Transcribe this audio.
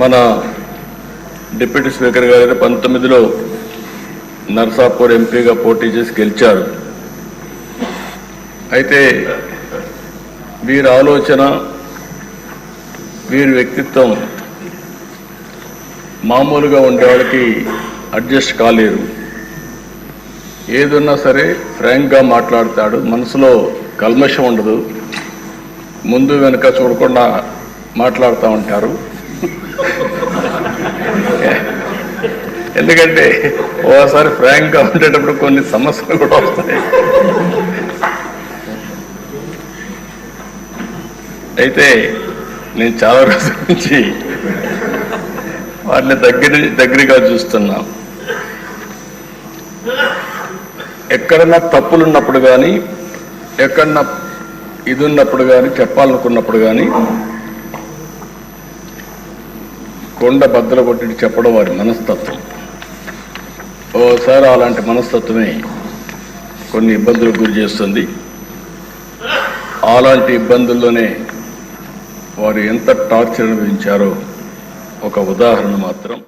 మన deputy speaker గారు పంతొమ్మిదిలో నర్సాపూర్ ఎంపీగా పోటీ చేసి గెలిచారు. అయితే వీరి ఆలోచన వీరి వ్యక్తిత్వం మామూలుగా ఉండేవాళ్ళకి అడ్జస్ట్ కాలేరు ఏదున్నా సరే ఫ్రాంక్గా మాట్లాడతాడు మనసులో కల్మషం ఉండదు ముందు వెనుక చూడకుండా మాట్లాడుతూ ఉంటారు. ఎందుకంటే ఓసారి ఫ్రాంక్గా ఉండేటప్పుడు కొన్ని సమస్యలు కూడా వస్తాయి. అయితే నేను చాలా రోజుల నుంచి వాటిని దగ్గర దగ్గరగా చూస్తున్నా. ఎక్కడన్నా తప్పులు ఉన్నప్పుడు కానీ ఎక్కడన్నా ఇది ఉన్నప్పుడు కానీ చెప్పాలనుకున్నప్పుడు కానీ కొండ బద్దల కొట్టి చెప్పడం వారి మనస్తత్వం. ఓసారి అలాంటి మనస్తత్వమే కొన్ని ఇబ్బందులకు గురి చేస్తుంది. అలాంటి ఇబ్బందుల్లోనే వారు ఎంత టార్చర్ అనుభవించారో ఒక ఉదాహరణ మాత్రం.